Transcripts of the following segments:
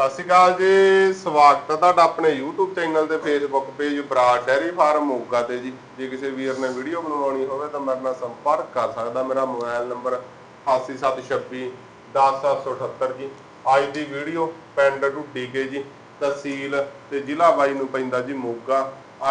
ਸਤਿ ਸ਼੍ਰੀ ਅਕਾਲ ਜੀ, ਸਵਾਗਤ ਹੈ ਤੁਹਾਡਾ ਆਪਣੇ YouTube ਚੈਨਲ ਤੇ, Facebook page Brar dairy farm, Moga ਤੇ ਜੀ। ਜੇ ਕਿਸੇ ਵੀਰ ਨੇ ਵੀਡੀਓ ਬਣਵਾਉਣੀ ਹੋਵੇ ਤਾਂ ਮੇਰੇ ਨਾਲ ਸੰਪਰਕ ਕਰ ਸਕਦਾ। ਮੇਰਾ ਮੋਬਾਈਲ ਨੰਬਰ 8726 10778 ਜੀ। ਅੱਜ ਦੀ ਵੀਡੀਓ ਪਿੰਡ ਢੁੱਡੀ ਕੇ ਜੀ, ਤਹਿਸੀਲ ਤੇ ਜ਼ਿਲ੍ਹਾ ਬਾਈ ਨੂੰ ਪੈਂਦਾ ਜੀ, ਮੋਗਾ।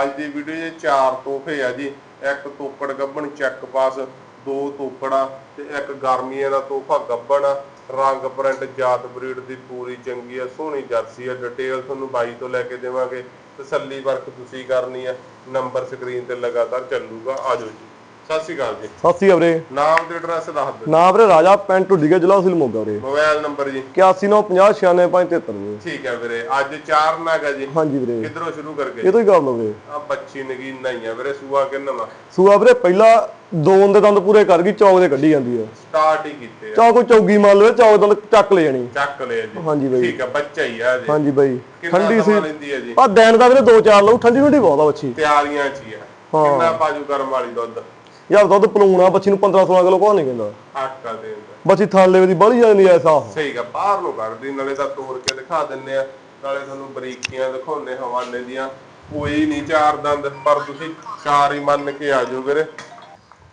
ਅੱਜ ਦੀ ਵੀਡੀਓ 'ਚ ਚਾਰ ਤੋਹਫੇ ਆ ਜੀ। ਇੱਕ ਤੋਕੜ ਗੱਬਣ, ਚੈੱਕ ਪਾਸ, ਦੋ ਤੋਕੜਾਂ ਤੇ ਇੱਕ ਗਰਮੀਆਂ ਦਾ ਤੋਹਫਾ ਗੱਬਣ। ਰੰਗ ਪ੍ਰਿੰਟ, ਜਾਤ ਬਰੀਡ ਦੀ ਪੂਰੀ ਚੰਗੀ ਆ, ਸੋਹਣੀ ਜਰਸੀ ਆ ਡਿਟੇਲ ਤੁਹਾਨੂੰ ਬਾਈ ਤੋਂ ਲੈ ਕੇ ਦੇਵਾਂਗੇ। ਤਸੱਲੀ ਵਰਕ ਤੁਸੀਂ ਕਰਨੀ ਆ ਨੰਬਰ ਸਕਰੀਨ ਤੇ ਲਗਾਤਾਰ ਚੱਲੂਗਾ ਆਜੋ ਜੀ। ਸਤਿ ਸ਼੍ਰੀ ਅਕਾਲ ਜੀ। ਸਤਿ ਸ਼੍ਰੀ ਅਕਾਲ ਵੀਰੇ। ਨਾਮ ਤੇ ਐਡਰੈਸ ਦੱਸ ਦਿਓ। ਨਾਮ ਵੀਰੇ ਰਾਜਾ ਪਿੰਡ ਢੁੱਡੀਗਾ ਜ਼ਿਲ੍ਹਾ ਸਿਲ ਮੋਗਾ ਵੀਰੇ। ਮੋਬਾਈਲ ਨੰਬਰ ਜੀ। 8195096573 ਵੀਰੇ। ਠੀਕ ਹੈ ਵੀਰੇ ਅੱਜ ਚਾਰ ਨਾਗ ਜੀ। ਹਾਂਜੀ ਵੀਰੇ। ਕਿੱਧਰੋਂ ਸ਼ੁਰੂ ਕਰਕੇ? ਇਹ ਤੋਂ ਹੀ ਕਰ ਲਓ ਵੀਰੇ। ਆ ਬੱਚੀ ਨਗੀਨਾ ਹੀ ਆ ਵੀਰੇ ਸੂਆ ਕਿੰਨਾ ਵਾ? ਸੂਆ ਵੀਰੇ ਪਹਿਲਾ ਦੋ ਦੇ ਦੰਦ ਪੂਰੇ ਕਰ ਗਈ ਚੌਕ ਦੇ ਕੱਢੀ ਜਾਂਦੀ ਆ। ਸਟਾਰਟ ਹੀ ਕੀਤੇ ਆ। ਚੌਕ ਕੋਈ ਚੌਗੀ ਮੰਨ ਲਵੇ ਚੌਕ ਦੰਦ ਚੱਕ ਲੈ ਜਾਣੀ। ਚੱਕ ਲਿਆ ਜੀ। ਹਾਂਜੀ ਬਾਈ। ਠੀਕ ਆ ਬੱਚਾ ਹੀ ਆ ਜੀ ਹਾਂਜੀ ਬਾਈ। ਠੰਡੀ ਸੀ। ਆ ਦਿਨ ਦਾ ਵੀਰੇ ਦੋ ਚਾਰ ਲਊ ਠੰਡੀ ਠੰਡੀ ਬਹੁਤ ਆ ਬੱਚੀ। ਤਿਆਰੀਆਂ ਚ ਹੀ ਆ। ਕਿੰਨਾ ਬਾਜੂ ਕਰਮ ਵਾਲੀ ਦੁੱਧ? ਯਾਰ ਦੁੱਧ ਪਲੂਣਾ ਬੱਚੀ ਨੂੰ 15 16 ਕਿਲੋ ਕੋਹ ਨਹੀਂ ਕਹਿੰਦਾ। ਆਟਾ ਦੇ। ਦਿੰਦਾ ਬੱਚੀ ਥਾਲੇ ਦੀ ਬੜੀ ਜਾਂਦੀ ਐ ਸਾਹ ਗਾ ਬਾਹਰ ਨੂੰ ਕੱਢਦੀ ਨਾਲੇ ਤਾਂ ਤੋੜ ਕੇ ਦਿਖਾ ਦਿੰਨੇ ਆ। ਨਾਲੇ ਤੁਹਾਨੂੰ ਬਰੀਕੀਆਂ ਦਿਖਾਉਣੇ ਹਵਾਲੇ ਦੀਆਂ। ਕੋਈ ਨਹੀਂ ਚਾਰ ਦੰਦ ਪਰ ਤੁਸੀਂ ਚਾਰ ਹੀ ਮੰਨ ਕੇ ਆ ਜਾਓ ਵੀਰੇ।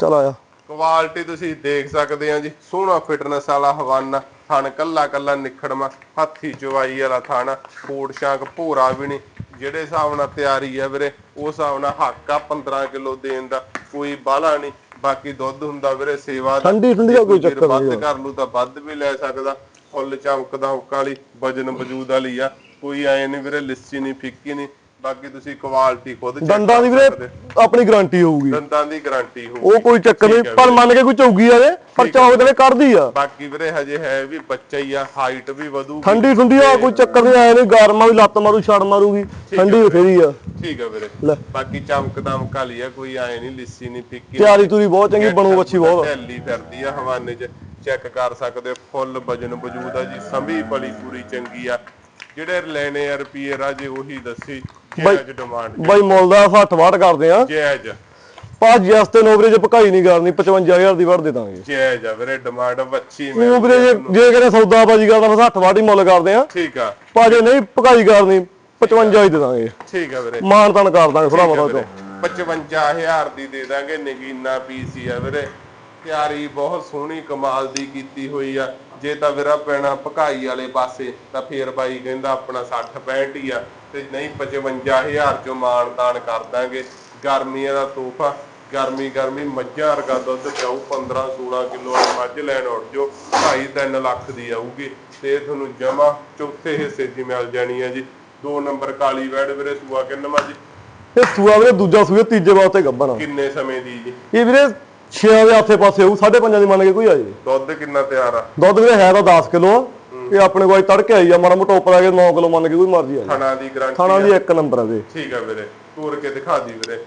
ਚਲ ਆਇਆ। ਕੁਆਲਿਟੀ ਤੁਸੀਂ ਦੇਖ ਸਕਦੇ ਆ ਜੀ ਸੋਹਣਾ ਫਿਟਨੈਸ ਵਾਲਾ ਹਵਾਨਾ। ਥਣ ਕੱਲਾ ਕੱਲਾ ਨਿਖੜਮਾ ਹੱਥੀ ਚਵਾਈ ਵਾਲਾ ਥਣ ਕੋਟ ਸ਼ਾਂਕ ਭੋਰਾ ਵੀ ਨਹੀਂ ਜਿਹੜੇ ਹਿਸਾਬ ਨਾਲ ਤਿਆਰੀ ਆ ਵੀਰੇ ਉਸ ਹਿਸਾਬ ਨਾਲ ਹੱਕ ਆ 15 ਕਿਲੋ ਦੇਣ ਦਾ। ਕੋਈ ਬਾਹਲਾ ਨਹੀਂ ਬਾਕੀ ਦੁੱਧ ਹੁੰਦਾ ਵੀਰੇ ਸੇਵਾ ਦਾ। ਠੰਡੀ ਠੰਡੀ ਦਾ ਕੋਈ ਚੱਕਰ ਵੱਧ ਨਹੀਂ ਕਰ ਲੂ ਤਾਂ ਵੱਧ ਵੀ ਲੈ ਸਕਦਾ। ਫੁੱਲ ਚਮਕਦਾ ਹੁੱਕ ਵਾਲੀ ਵਜਨ ਵਜੂਦ ਵਾਲੀ ਆ। ਕੋਈ ਐ ਨਹੀਂ ਵੀਰੇ ਲਿੱਸੀ ਨਹੀਂ ਫਿੱਕੀ ਨਹੀਂ। ਬਾਕੀ ਤੁਸੀਂ ਕੁਆਲਿਟੀ ਖੁਦ check ਦੰਦਾਂ ਦੀ ਕਰ ਵੀਰੇ ਸਕਦੇ। ਆਪਣੀ ਗਾਰੰਟੀ ਹੋਊਗੀ। ਦੰਦਾਂ ਦੀ ਗਾਰੰਟੀ ਹੋਊਗੀ। ਉਹ ਕੋਈ ਚੱਕਰ ਨਹੀਂ ਪਰ ਮੰਨ ਕੇ ਕੋਈ ਚੌਗੀ ਆ ਜੇ ਪਰ ਚੌਕ ਦੇ ਵਿੱਚ ਕੱਢਦੀ ਆ। ਬਾਕੀ ਵੀਰੇ ਹਜੇ ਹੈ ਵੀ ਬੱਚਾ ਹੀ ਆ ਹਾਈਟ ਵੀ ਵਧੂਗੀ। ਠੰਡੀ ਠੰਡੀ ਆ ਕੋਈ ਚੱਕਰ ਨਹੀਂ ਆਇਆ ਨਹੀਂ ਗਰਮਾ ਵੀ ਲੱਤ ਮਾਰੂ ਛੜ ਮਾਰੂਗੀ। ਠੰਡੀ ਬਥੇਰੀ ਆ। ਠੀਕ ਆ ਵੀਰੇ। ਲੈ। ਬਾਕੀ ਚਮਕ ਦਮਕ ਵਾਲੀ ਆ ਕੋਈ ਐ ਨਹੀਂ ਲਿੱਸੀ ਨਹੀਂ ਫਿੱਕੀ ਤਿਆਰੀ ਤੁਰੀ ਬਹੁਤ ਚੰਗੀ ਬਣੂ ਬੱਚੀ ਬਹੁਤ। ਢੈਲੀ ਫਿਰਦੀ ਆ ਹਵਾਨੇ 'ਚ ਚੈੱਕ ਕਰ ਸਕਦੇ ਹੋ। ਫੁੱਲ ਵਜਨ ਵਜੂਦ ਆ ਜੀ ਸੰਭੀ ਬਲੀ ਪੂਰੀ ਚੰਗੀ ਆ। ਜਿਹੜੇ ਲੈਣੇ ਆ ਰੁਪਏ ਰਾਜੇ ਉਹੀ ਦੱਸੀ। ਡਿਮਾਂਡ ਬਾਈ ਮੁੱਲ ਦਾ 60 ਵਾਟ ਕਰਦੇ ਆ। ਜਾਇਜ਼ ਪਾ ਜਸ ਤੇ ਨੋਬਰੇ ਚ ਭਕਾਈ ਨਹੀਂ ਕਰਨੀ 55000 ਦੀ ਵੜ ਦੇ ਦਾਂਗੇ। ਜਾਇਜ਼ ਆ ਵੀਰੇ ਡਿਮਾਂਡ ਵੱਛੀ ਮੈਂ ਵੀਰੇ ਜੇ ਜੇ ਕਿਤੇ ਸੌਦਾ ਬਾਜੀ ਕਰਦਾ ਫਿਰ 60 ਵਾਟ ਹੀ ਮੁੱਲ ਕਰਦੇ ਆ। ਠੀਕ ਆ। ਪਾ ਜੇ ਨਹੀਂ ਭਕਾਈ ਕਰਨੀ 55 ਹੀ ਦੇ ਦਾਂਗੇ। ਠੀਕ ਆ ਵੀਰੇ। ਮਾਨ ਤਾਨ ਕਰ ਦਾਂਗੇ ਥੋੜਾ ਬਹੁਤਾ 55000 ਦੀ ਦੇ ਦਾਂਗੇ ਨਗੀਨਾ ਪੀਸੀ ਆ ਵੀਰੇ। ਤਿਆਰੀ ਬਹੁਤ ਸੋਹਣੀ ਕਮਾਲ ਦੀ ਕੀਤੀ ਹੋਈ ਆ। ਜੇ ਤਾਂ ਵੀਰਾ ਪੈਣਾ ਭਕਾਈ ਵਾਲੇ ਪਾਸੇ ਤਾਂ ਫੇਰ ਬਾਈ ਕਹਿੰਦਾ ਆਪਣਾ 60 65 ਹੀ ਆ। ਤੇ ਨਹੀਂ 55000 ਚੋਂ ਮਾਣ ਤਾਣ ਕਰ ਦਾਂਗੇ। ਗਰਮੀਆਂ ਦਾ ਤੋਹਫਾ ਗਰਮੀ ਗਰਮੀ ਮੱਝਾਂ ਵਰਗਾ ਦੁੱਧ ਚਾਉ 15 16 ਕਿਲੋ ਵਾਲੀ ਮੱਝ ਲੈਣ ਉੱਠ ਜੋ 2.5 3 ਲੱਖ ਦੀ ਆਊਗੀ। ਤੇ ਤੁਹਾਨੂੰ ਜਮਾ ਚੌਥੇ ਹਿੱਸੇ ਹੀ ਮਿਲ ਜਾਣੀ ਆ ਜੀ। ਦੋ ਨੰਬਰ ਕਾਲੀ ਵੈੜ ਵੀਰੇ ਸੂਆ ਕਿੰਨਵਾਂ ਜੀ? ਇਹ ਸੂਆ ਵੀਰੇ ਦੂਜਾ ਸੂਆ ਤੀਜੇ ਵਾਸਤੇ ਗੱਬਣਾ ਕਿੰਨੇ ਸਮੇਂ ਦੀ ਜੀ? ਇਹ ਵੀਰੇ 6 ਦੇ ਆਸੇ ਪਾਸੇ ਹੋਊ 5.5 ਦੀ ਮੰਨ ਕੇ ਕੋਈ ਆ ਜੇ। ਦੁੱਧ ਕਿੰਨਾ ਤਿਆਰ ਆ? ਦੁੱਧ ਵੀਰੇ ਹੈ ਤਾਂ 10 ਕਿਲੋ ਇਹ ਆਪਣੇ ਕੋਲ ਤੜਕੇ ਆਈ ਆ ਮਾੜਾ ਮੋਟਾ ਉੱਪਰ ਆ ਕੇ 9 ਕਿਲੋ ਮੰਨ ਕੇ ਕੋਈ ਮਰਜ਼ੀ ਆ ਜੇ। ਥਣਾ ਦੀ ਗਾਰੰਟੀ ਥਾਣਾ ਦੀ ਇੱਕ ਨੰਬਰ ਆ ਵੀਰੇ ਠੀਕ ਆ ਵੀਰੇ ਤੋਰ ਕੇ ਦਿਖਾ ਦੀ ਵੀਰੇ।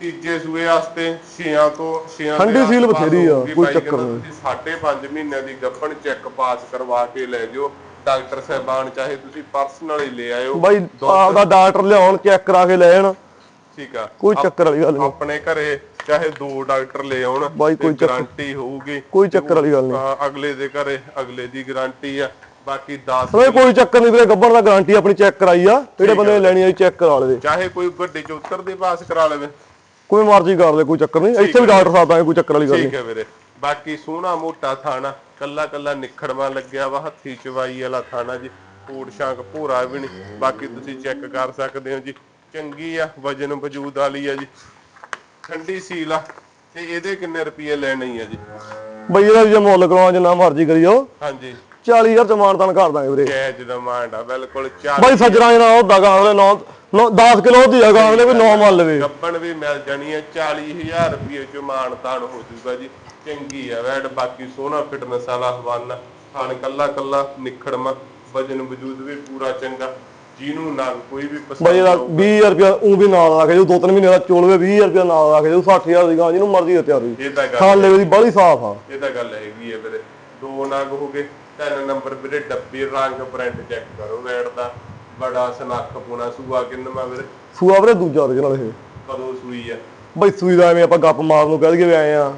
ਤੀਜੇ ਸੂਏ ਵਾਸਤੇ 6 ਤੋਂ 6 ਠੰਡੀ ਸੀਲ ਬਥੇਰੀ ਆ, ਕੋਈ ਚੱਕਰ ਨਹੀਂ। ਤੁਸੀਂ 5.5 ਮਹੀਨਿਆਂ ਦੀ ਗੱਭਣ ਚੈੱਕ ਪਾਸ ਕਰਵਾ ਕੇ ਲੈ ਜਿਓ। ਡਾਕਟਰ ਸਾਹਿਬਾਨ ਚਾਹੇ ਤੁਸੀਂ ਪਰਸਨਲ ਹੀ ਲੈ ਆਇਓ। ਬਾਈ ਆਪਦਾ ਡਾਕਟਰ ਲਿਆਉਣ ਚੈੱਕ ਕਰਾ ਕੇ ਲੈ ਜਾਣ। ਠੀਕ ਆ। ਕੋਈ ਚੱਕਰ ਵਾਲੀ ਗੱਲ ਨਹੀਂ। ਆਪਣੇ ਘਰੇ ਚਾਹੇ ਦੋ ਡਾਕਟਰ ਲੈ ਆਉਣ ਬਾਈ ਕੋਈ ਗਾਰੰਟੀ ਹੋਊਗੀ ਕੋਈ ਚੱਕਰ ਵਾਲੀ ਗੱਲ ਨਹੀਂ। ਅਗਲੇ ਦੇ ਘਰੇ ਅਗਲੇ ਦੀ ਗਾਰੰਟੀ ਆ। ਬਾਕੀ 10 ਓਏ ਕੋਈ ਚੱਕਰ ਨਹੀਂ ਵੀਰੇ ਗੱਬਰ ਦਾ ਗਾਰੰਟੀ ਆਪਣੀ ਚੈੱਕ ਕਰਾਈ ਆ। ਜਿਹੜੇ ਬੰਦੇ ਨੇ ਲੈਣੀ ਆ ਚੈੱਕ ਕਰਾ ਲਵੇ। ਚਾਹੇ ਕੋਈ ਗੱਡੇ ਚ ਉਤਰਦੇ ਪਾਸ ਕਰਾ ਲਵੇ। ਕੋਈ ਮਰਜ਼ੀ ਕਰ ਲੈ ਕੋਈ ਚੱਕਰ ਨਹੀਂ। ਇੱਥੇ ਵੀ ਡਾਕਟਰ ਸਾਹਿਬ ਆਏ ਕੋਈ ਚੱਕਰ ਵਾਲੀ ਗੱਲ ਨਹੀਂ। ਠੀਕ ਹੈ ਵੀਰੇ। ਬਾਕੀ ਸੋਹਣਾ ਮੋਟਾ ਥਾਣਾ ਕੱਲਾ ਕੱਲਾ ਨਿਖੜਵਾ ਲੱਗਿਆ ਵਾ ਹੱਥੀ ਚਵਾਈ ਵਾਲਾ ਥਾਣਾ ਜੀ। ਕੋਟ ਸ਼ਾਂਕ ਭੂਰਾ ਵੀ ਨਹੀਂ। ਬਾਕੀ ਤੁਸੀਂ ਚੈੱਕ ਕਰ ਸਕਦੇ ਹੋ ਜੀ। ਚੰਗੀ ਆ ਵਜਨ ਵਜੂਦ ਵਾਲੀ ਆ ਜੀ। ਠੰਡੀ ਸੀਲ ਆ ਤੇ ਇਹਦੇ ਕਿੰਨੇ ਰੁਪਏ ਲੈਣੇ ਆ ਜੀ? ਬਈ ਇਹਦਾ ਜੇ ਮੁੱਲ ਕਰਾਉਣਾ ਜਿੰਨਾ ਮਰਜ਼ੀ ਕਰੀਓ। ਹਾਂਜੀ। 40000 ਚ ਮਾਨਤਾਨ ਕਰ ਦਾਂਗੇ ਵੀਰੇ। ਜੈਜ ਡਿਮਾਂਡ ਆ ਬਿਲਕੁਲ ਚਾਰ ਬਾਈ ਸੱਜਣਾ ਜਨਾ ਉਹ ਦਗਾ ਵਾਲੇ 9 10 ਕਿਲੋ ਦੀ ਹੈਗਾ ਅਗਲੇ ਵੀ 9 ਮੰਨ ਲਵੇ ਗੱਬਣ ਵੀ ਮਿਲ ਜਾਣੀ ਹੈ 40000 ਰੁਪਏ ਚ ਮਾਣ ਤਾਣ ਹੋ ਜਾਊਗਾ ਜੀ। ਚੰਗੀ ਆ ਵੈਡ ਬਾਕੀ ਸੋਹਣਾ ਫਿਟਨੈਸ ਵਾਲਾ ਹਵਾਨਾ। ਖਾਣ ਕੱਲਾ ਕੱਲਾ ਨਿਖੜਮਾ ਵਜਨ ਵਜੂਦ ਵੀ ਪੂਰਾ ਚੰਗਾ। ਜਿਹਨੂੰ ਨਾ ਕੋਈ ਵੀ ਪਸੰਦ ਬਾਈ ਇਹਦਾ ਆਊ। 20000 ਰੁਪਿਆ ਉਹ ਵੀ ਨਾਲ ਰੱਖ ਜੋ ਦੋ ਤਿੰਨ ਮਹੀਨੇ ਦਾ ਚੋਲਵੇ 20000 ਰੁਪਿਆ ਨਾਲ ਰੱਖ ਜੋ 60000 ਦੀ ਗਾਂ ਜਿਹਨੂੰ ਮਰਜ਼ੀ ਦੇ ਤਿਆਰੀ ਇਹ ਤਾਂ ਗੱਲ ਖਾਣ ਲੈਵੇ ਦੀ ਬਾਹਲੀ ਸਾਫ਼ ਆ। ਇਹ ਤਾਂ ਗੱਲ ਹੈਗੀ ਹੈ ਵੀਰੇ। ਦੋ ਨਾਗ ਹੋ ਗਏ ਤਿੰਨ ਨੰਬਰ ਵੀਰੇ ਡੱਬੀ ਰੰਗ ਪ੍ਰਿੰਟ ਚੈੱਕ ਕਰੋ ਵੈਡ ਦਾ। ਬੜਾ ਸਨੱਖ ਪੁਣਾ ਸੂਆ ਕਿੰਨਵਾ ਵੀਰੇ? ਸੂਆ ਵੀਰੇ ਦੂਜਾ ਉਹਦੇ ਨਾਲ ਇਹ। ਕਦੋਂ ਸੂਈ ਆ? ਬਾਈ ਸੂਈ ਦਾ ਐਵੇਂ ਆਪਾਂ ਗੱਪ ਮਾਰਨ ਨੂੰ ਕਹਿ ਦਈਏ ਆਏ ਆ।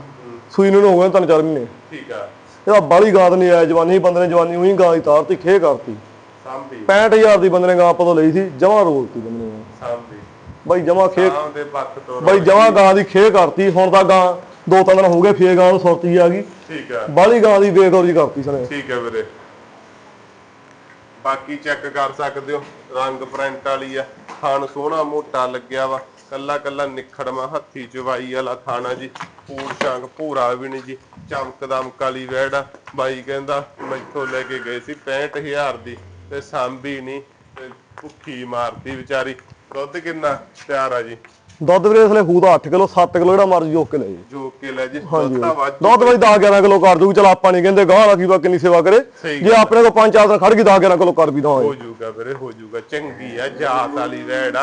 ਸੂਈ ਨੂੰ ਹੋ ਗਏ ਤਿੰਨ ਚਾਰ ਮਹੀਨੇ। ਠੀਕ ਆ। ਇਹਦਾ ਬਾਹਲੀ ਗਾਂ ਤਾਂ ਨਹੀਂ ਆਇਆ ਜਵਾਨੀ ਬੰਦੇ ਨੇ ਜਵਾਨੀ ਉਹੀ ਗਾਂ ਦੀ ਖੇ ਕਰਤੀ। ਸਾਂਭੀ। 65000 ਦੀ ਬੰਦੇ ਨੇ ਗਾਂ ਆਪਾਂ ਤੋਂ ਲਈ ਸੀ ਜਮਾ ਰੋਲਤੀ ਬੰਦੇ ਨੇ। ਸਾਂਭੀ। ਬਾਈ ਜਮਾ ਖੇ ਸ਼ਾਮ ਦੇ ਪੱਖ ਤੋਂ ਬਾਈ ਜਮਾ ਗਾਂ ਦੀ ਖੇ ਕਰਤੀ ਹੁਣ ਤਾਂ ਗਾਂ ਦੋ ਤਿੰਨ ਦਿਨ ਹੋ ਗਏ ਫੇਰ ਗਾਂ ਨੂੰ ਸੁਰਤੀ ਆ ਗਈ। ਠੀਕ ਆ। ਬਾਹਲੀ ਗਾਂ ਦੀ ਬੇਗੌਰੀ ਕਰਤੀ ਸਨੇ। ਠੀਕ ਹੈ ਵੀਰੇ। ਬਾਕੀ ਚੈੱਕ ਕਰ ਸਕਦੇ ਹੋ ਰੰਗ ਪ੍ਰਿੰਟ ਵਾਲੀ ਆ। ਥਾਣ ਸੋਹਣਾ ਮੋਟਾ ਲੱਗਿਆ ਵਾ। ਕੱਲਾ ਕੱਲਾ ਨਿਖੜਵਾ ਹੱਥੀ ਚਵਾਈ ਵਾਲਾ ਥਾਣਾ ਜੀ। ਪੂਰ ਸ਼ੰਗ ਭੂਰਾ ਵੀ ਨਹੀਂ ਜੀ। ਚਮਕਦਮ ਕਾਲੀ ਵੈੜ। ਆ ਬਾਈ ਕਹਿੰਦਾ ਮੈਥੋਂ ਲੈ ਕੇ ਗਏ ਸੀ 65000 ਦੀ। ਤੇ ਸਾਂਭੀ ਨਹੀਂ ਤੇ ਭੁੱਖੀ ਮਾਰਤੀ ਵਿਚਾਰੀ। ਦੁੱਧ ਕਿੰਨਾ? ਤਿਆਰ ਆ ਜੀ। ਦੁੱਧ ਵੀਰੇ ਇਸਲੇ ਖੂਦਾ 8 ਕਿਲੋ 7 ਕਿਲੋ ਜਿਹੜਾ ਮਰਜ਼ੀ ਜੋਕ ਕੇ ਲੈ ਜੀ। ਜੋ ਕੇ ਲੈ ਜੀ। ਦੁੱਧ ਤਾਂ ਵਾਜੂ ਦੁੱਧ ਬਾਈ। 10 11 ਕਿਲੋ ਕਰ ਦੂਗੀ ਚਲ ਆਪਾਂ ਨਹੀਂ ਕਹਿੰਦੇ ਗਾਂ ਰੱਖੀ ਵਾ ਕਿੰਨੀ ਸੇਵਾ ਕਰੇ। ਜੇ ਆਪਣੇ ਕੋਲ 5 4 ਦਿਨ ਖੜ ਗਈ 10 11 ਕਿਲੋ ਕਰ ਵੀ ਦਵਾਂਗੇ। ਹੋ ਜਾਊਗਾ ਵੀਰੇ ਹੋ ਜਾਊਗਾ ਚੰਗੀ ਆ ਜਾਤ ਵਾਲੀ ਵੈੜ।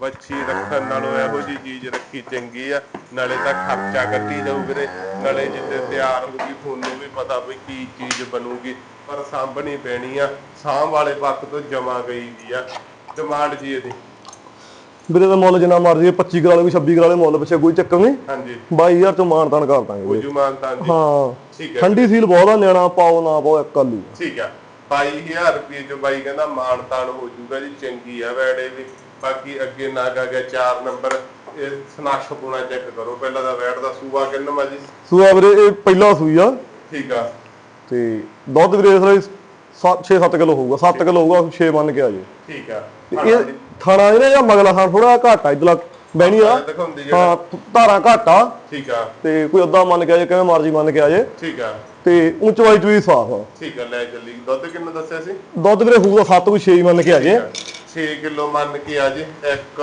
ਵੱਛੀ ਰੱਖਣ ਨਾਲੋਂ ਇਹੋ ਜੀ ਚੀਜ਼ ਰੱਖੀ ਚੰਗੀ ਆ। ਨਾਲੇ ਤਾਂ ਖਰਚਾ ਕੱਟੀ ਜਾਊ ਵੀਰੇ। ਨਾਲੇ ਜਿੱਦੇ ਤਿਆਰ ਹੋਊਗੀ ਤੁਹਾਨੂੰ ਵੀ ਪਤਾ ਵੀ ਕੀ ਚੀਜ਼ ਬਣੂਗੀ ਪਰ ਸਾਂਭਣੀ ਪੈਣੀ ਆ ਸਾਂਭ ਵਾਲੇ ਪੱਖ ਤੋਂ ਜਮਾ ਗਈ ਵੀ ਆ। ਡਿਮਾਂਡ ਜੀ ਇਹਦੀ। ਵੀਰੇ ਦਾ ਮੁੱਲ ਜਿੰਨਾ ਮਰਜ਼ੀ ਹੈ, 25 ਕਰਾ ਲਓ ਵੀ 26 ਕਰਾ ਲਓ ਮੁੱਲ ਪਿੱਛੇ ਕੋਈ ਚੱਕਰ ਨਹੀਂ। ਹਾਂਜੀ। 22000 ਚੋਂ ਮਾਨ ਤਾਨ ਕਰ ਦਾਂਗੇ ਹੋ ਵੀਰੇ। ਜੂ ਜੀ ਹਾਂ। ਠੀਕ ਹੈ। ਠੰਡੀ ਸੀਲ ਬਹੁਤ ਆ ਨਿਆਣਾ ਪਾਓ ਨਾ ਪਾਓ ਇੱਕ ਕੱਲੂ ਠੀਕ ਆ 22000 ਰੁਪਏ ਚ ਬਾਈ ਕਹਿੰਦਾ ਮਾਨਤਾਨ ਹੋ ਜਾਊਗਾ ਜੀ ਚੰਗੀ ਆ ਵੈੜੇ ਵੀ। ਬਾਕੀ ਅੱਗੇ ਨਾਗਾ ਗਿਆ 4 ਨੰਬਰ ਇਹ ਸਨਾਖ ਪੁਣਾ ਚੈੱਕ ਕਰੋ। ਪਹਿਲਾਂ ਦਾ ਵੈੜ ਦਾ ਸੂਆ ਕਿੰਨਾ ਜੀ ਸੂਆ ਵੀਰੇ ਇਹ ਪਹਿਲਾ ਸੂਈ ਆ। ਠੀਕ ਆ। ਤੇ ਦੁੱਧ ਵੀਰੇ ਇਸ ਲਈ 6-7 ਕਿਲੋ ਹੋਊਗਾ। 7 ਕਿਲੋ ਹੋਊਗਾ 6 ਮੰਨ ਕੇ ਆ ਜੇ। ਠੀਕ ਆ। ਇਹ ਥਾਣਾ ਇਹਨੇ ਜਾਂ ਮਗਲਾ ਥਾਣ ਥੋੜਾ ਘੱਟ ਇਧਰਲਾ ਬਹਿਣੀ ਆ। ਜਿਹੜਾ ਹਾਂ ਧਾਰਾਂ ਘੱਟ ਠੀਕ ਆ। ਤੇ ਕੋਈ ਅੱਧਾ ਮੰਨ ਕੇ ਆ ਜੇ ਕਿਵੇਂ ਮਰਜ਼ੀ ਮੰਨ ਕੇ ਆ ਜੇ। ਠੀਕ ਆ। ਤੇ ਉਚਵਾਈ ਚੂਈ ਸਾਫ਼ ਆ। ਠੀਕ ਆ ਲੈ ਚੱਲੀ। ਦੁੱਧ ਕਿੰਨਾ ਦੱਸਿਆ ਸੀ? ਦੁੱਧ ਵੀਰੇ ਹੋਊਗਾ 7 ਕੋਈ 6 ਮੰਨ ਕੇ ਆ ਜੇ। 6 ਕਿਲੋ ਮੰਨ ਕੇ ਆ ਜੀ। ਇੱਕ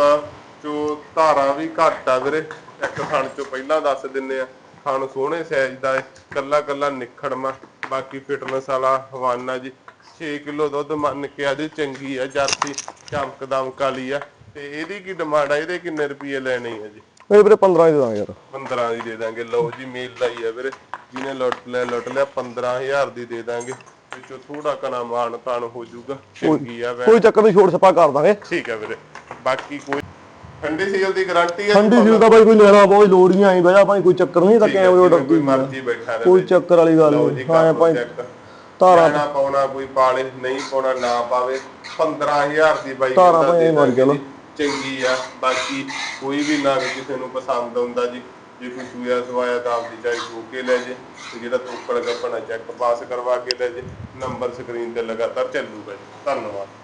ਚੋ ਧਾਰਾ ਵੀ ਘੱਟ ਵੀਰੇ। ਇੱਕ ਥਣ ਚੋਂ ਪਹਿਲਾਂ ਦੱਸ ਦਿੰਨੇ ਆ। ਥਣ ਸੋਹਣੇ ਸਾਈਜ਼ ਦਾ ਹੈ। ਕੱਲਾ ਕੱਲਾ ਨਿਖੜਮਾ ਬਾਕੀ ਫਿਟਨੈਸ ਵਾਲਾ ਹਵਾਨਾ ਜੀ। 6 ਕਿਲੋ ਦੁੱਧ ਮੰਨ ਕੇ ਆ ਜੀ ਚੰਗੀ ਆ ਜਰਸੀ ਚਮਕਦਮ ਕਾਲੀ ਆ। ਤੇ ਇਹਦੀ ਕੀ ਡਿਮਾਂਡ ਆ? ਇਹਦੇ ਕਿੰਨੇ ਰੁਪਏ ਲੈਣੇ ਆ ਜੀ? ਇਹ ਵੀਰੇ 15 ਹੀ ਦੇ ਦਾਂਗੇ ਯਾਰ। 15 ਦੀ ਦੇ ਦਾਂਗੇ। ਲਓ ਜੀ ਮੇਲ ਹੀ ਆ ਵੀਰੇ। ਜਿਹਨੇ ਲੁੱਟ ਲਿਆ ਲੁੱਟ ਲਿਆ 15000 ਦੀ ਦੇ ਦਾਂਗੇ। ਵਿੱਚੋਂ ਥੋੜਾ ਕਣਾ ਮਾਨ ਤਾਨ ਹੋ ਜਾਊਗਾ। ਚੰਗੀ ਆ ਵੈ ਕੋਈ ਚੱਕਰ ਨਹੀਂ ਛੋੜ ਛਪਾ ਕਰ ਦਾਂਗੇ। ਠੀਕ ਹੈ ਵੀਰੇ। ਬਾਕੀ ਕੋਈ ਠੰਡੀ ਸੀਲ ਦੀ ਗਾਰੰਟੀ ਹੈ ਠੰਡੀ ਸੀਲ ਦਾ ਬਾਈ ਕੋਈ ਲੈਣਾ ਬਹੁਤ ਲੋੜ ਨਹੀਂ ਆਈ ਬਜਾ ਭਾਈ ਕੋਈ ਚੱਕਰ ਨਹੀਂ ਤਾਂ ਕੈਮਰੇ ਡਰ ਕੋਈ ਮਰਜ਼ੀ ਬੈਠਾ ਰਹੇ। ਕੋਈ ਚੱਕਰ ਵਾਲੀ ਗੱਲ ਨਹੀਂ। ਹਾਂ ਭਾਈ ਧਾਰਾਂ ਪਾਣਾ ਪਾਉਣਾ ਕੋਈ ਪਾਲੇ ਨਹੀਂ ਪਾਉਣਾ ਨਾ ਪਾਵੇ। 15000 ਦੀ ਬਾਈ ਧਾਰਾਂ ਭਾਈ ਦੇ ਮਰ ਗਿਆ ਲੋ। ਚੰਗੀ ਆ ਬਾਕੀ ਕੋਈ ਵੀ ਨਾ ਕਿਸੇ ਨੂੰ ਪਸੰਦ ਆਉਂਦਾ ਜੀ। ਜੇ ਕੋਈ ਸੂਇਆ ਸਵਾਇਆ ਤਾਂ ਆਪਦੀ ਚਾਹੀ ਹੋ ਕੇ ਲੈ ਜੇ ਤੇ ਜਿਹੜਾ ਤੋਕੜ ਗੱਪਣਾ ਚੈੱਕ ਪਾਸ ਕਰਵਾ ਕੇ ਲੈ ਜੇ। ਨੰਬਰ ਸਕਰੀਨ ਤੇ ਲਗਾਤਾਰ ਚੱਲੂਗਾ ਜੀ। ਧੰਨਵਾਦ।